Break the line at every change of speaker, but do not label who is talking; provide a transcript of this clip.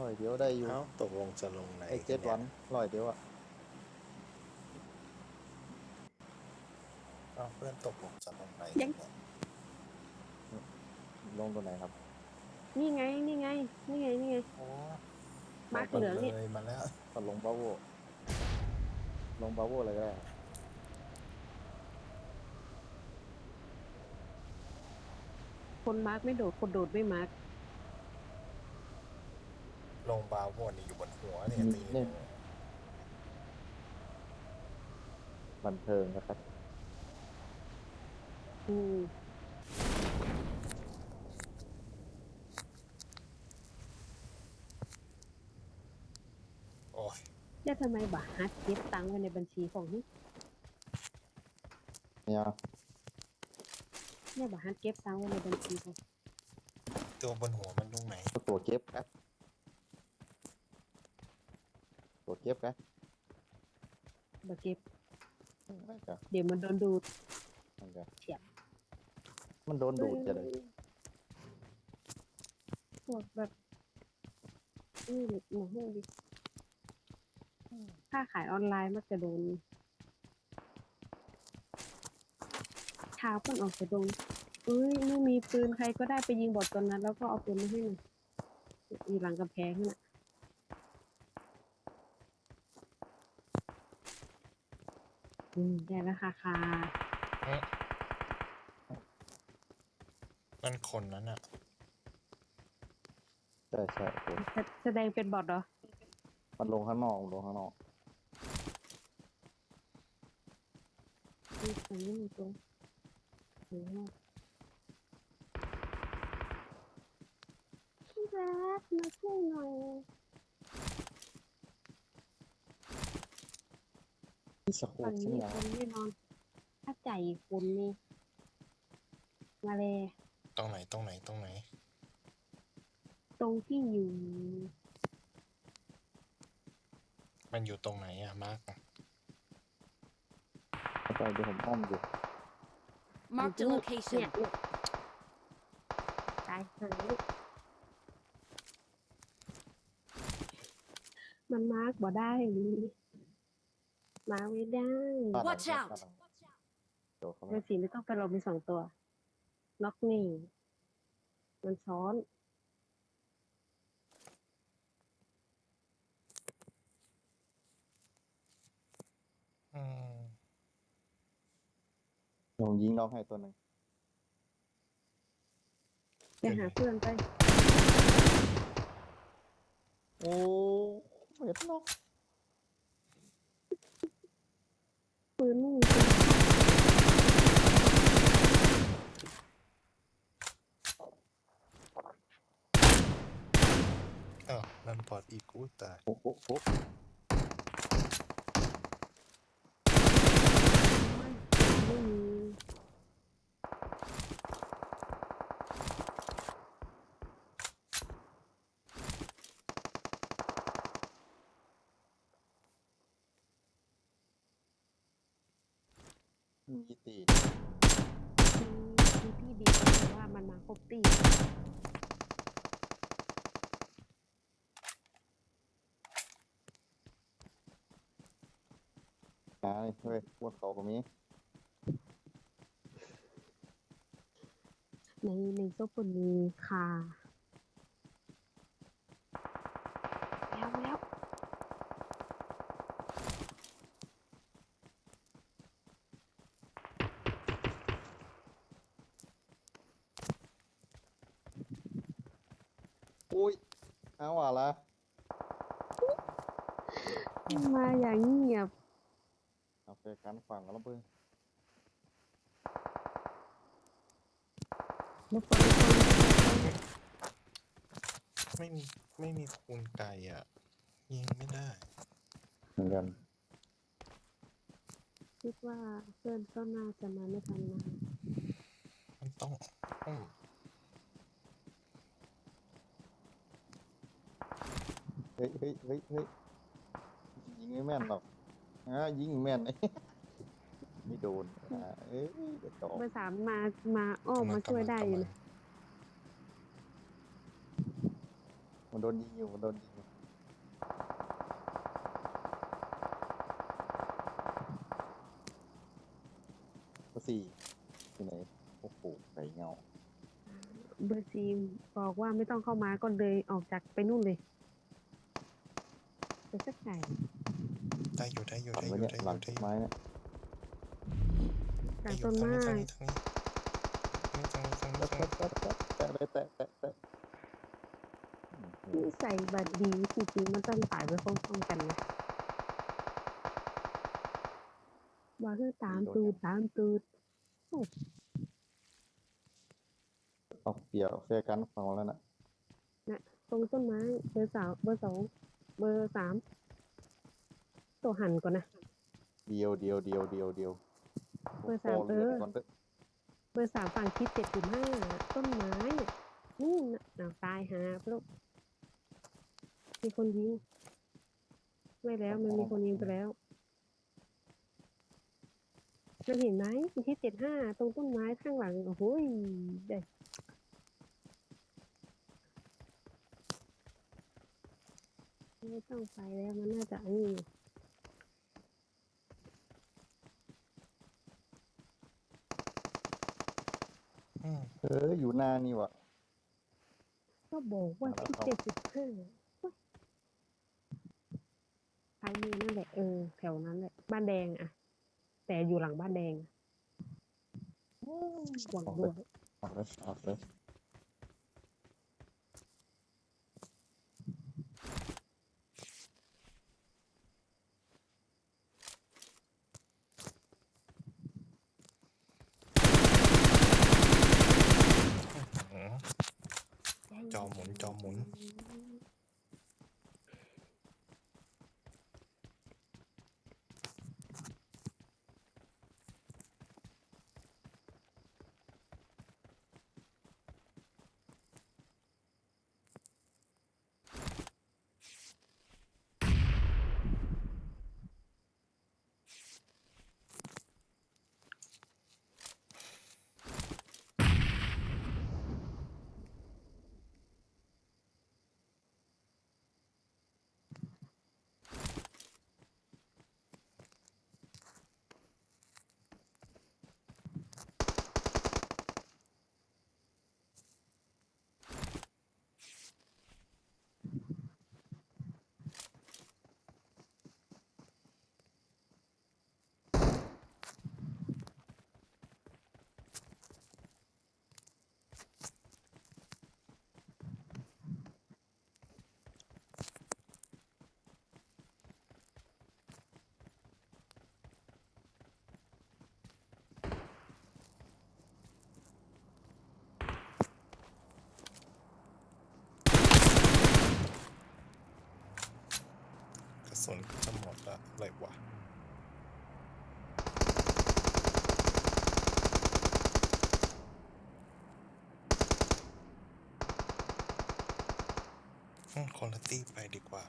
ร้อยเดียวได้อยู่
เอ้าตกลงจะลงไหน
ไอ้เจ็ดวันร้อยเดียวอะ
เอ้าเพื่อนตกลงจะลงไหน
ยัง
เนี่ย
ลงตัวไหนครับ
นี่ไง นี่ไง นี่ไง นี่ไง
โอ้
มาร์คเหลืองนี่
เลยมาแล้ว
ก็ลงบาโวลงบาโวอะไรก็ได้
คนมาร์กไม่โดด คนโดดไม่มาร์ก
ลงบาโวนี่อยู่บนหัวเนี่ยตี
นี่บันเทิงนะครับ
อืม
โอ้ย
แล้วทำไมบาฮัดเก็บตังค์ไว้ในบัญชีของนี่
เนี่ย
เนี่ยบาฮัดเก็บตังค์ไว้ในบัญชีของ
ตัวบนหัวมันตรงไหน
ก็ตัวเก็บครับตัว เก็บครับ
บาเก็บ
ไม่ก็
เดี๋ยวมันโดนดูด
มันก็
เฉียบ
มันโดนดูดจะเลย
พวกแบบนี่หนูให้ดิถ้าขายออนไลน์มักจะโดนเช้าเพิ่นออกจะโดนเอ้ยไม่มีปืนใครก็ได้ไปยิงบอดตัวนั้น แล้วก็เอาปืนมาให้หน่อยอยู่หลังกำแพงนั่นน่ะ อืมได้แล้วค่ะค่ะ
มันคนนั้นอะ
ใช่ใช่ตัว
แสแสดงเป็นบอทเหรอ
มันลงข้างนอกลงข้างนอก
มีตรงนี้มีตรงโอ้โหพี่รักมาช่วยหน่อย
ที่สกู
ฝั่
ต
ง
ใช่
นี้
ไหม
คนแน่นอน ถ้าใจคุณนี่มาเลย
ตรงไหนตรงไหนตรงไหน
ตรงที่อยู่
มันอยู่ตรงไหนอะมาร์ก
ไปเดี๋ยวผมอ้อมอยู่
Marked a
เนี่ย
location.
เนี่ยตายหายมันมาร์กบ่ได้ มาไม่ได้
บ้านหลัง
Watch
บ้าน
out
หลังโดดเข้า
เบอ
มา
ร์สี่ไม่ต้องไปลงมีสองตัว ล็อกนี่ มันซ้อน
อืม
ผมยิงน้องให้ตัวหนึ่ง
ไปหาเพื่อนไป
โอ้เห็ดนก
ปื นไม่มีปืน
เอ้านั่นปอดอีกอู้ตาย
โอ้โหปุ๊บ
ไม่มี
มีตี
มีพี่ดีตรงที่ว่ามันมาครบตี
หาเลยเฮ้ยบนเขาก็มี
ในในโซปุ่นมีคาแล้วแล้ว
อุ้ยเอาว่ะละ
มาอย่างเงียบ
เอาไปกันฝั่งกันแล้วเพื่อน
แล้วคนคน
ไม่มีไม่มีคูณไก่อะยิงไม่ได้
เหมือนกัน
คิดว่าเพื่อนก็น่าจะมาไม่ทันนะ
มันต้องต้อง
เฮ้ยเฮ้ยเฮ้ยเฮ้ยยิงไม่แม่นหรอกฮะยิงแม่นไม่โดนอ่าเอ้ยกระจอก
เบอร์สามมา มาอ้อมมาช่วยได้อยู่นะ
มันมันโดนยิงอยู่มันโดนยิงอยู่ก็สี่ที่ไหนโอ้โหไก่เงา
เบอร์ซีมบอกว่าไม่ต้องเข้ามาก็เลยออกจากไปนู่นเลย ไปสักไก่
ได้อยู่ได้อยู่
ฝัง
ได้อ
ไว้
ยู่
เนี่ย
ได้อ
หลัง
ยู่
ต้
ได้
น
อยู่
ไม้เนี่ย
กลาง
ได้
ต้น
อยู่
ไม้
ทางนี้ทางนี้ทางนี้ทางนี้ทางนี้ทาง
แตะ
นี้
แตะแตะแตะเลยแตะแตะแตะโอ้โห
นิสัยบัดดีจริงๆมันต้องตายไปพร้อมๆกันนะว่าคือตามตูดตามตูด
เอาเปียกเฟียกันฟังแล้วนะ
ตรงต้นไม้เบอร์สาวเบอร์สอง เบอร์สามตัวหันก่อนนะ
เดียวเดียวเดียวเดียวเดียว
เบอร์สาม
โโหลื
เออ
ก่อนเด้อ
เบอร์สามฝั่งทิศเจ็ดจุดห้าต้นไม้เนี่ยนู่นน่ะอ้าวตายหาพลูกมีคนยิง ไม่แล้วมันมีคนยิงไปแล้วมันเห็นไหมทิศเจ็ดห้าตรงต้นไม้ข้างหลังโอ้โหยได้ ไม่ต้องไปแล้วมันน่าจะอันนี้อยู่
อืม
เอออยู่หน้านี่วะ
ก็บอกว่า
มาแล้ว
ที่
ครับ
เจ็ดสิบห้าท้ายมือนั่นแหละเออแถวนั้นแหละบ้านแดงอะแต่อยู่หลังบ้านแดงหวังด้วย
ออกเลยออกเลย
อืม จอห มุ สุนจะหมดละอะไรวะคนละตี้ไปดีกว่า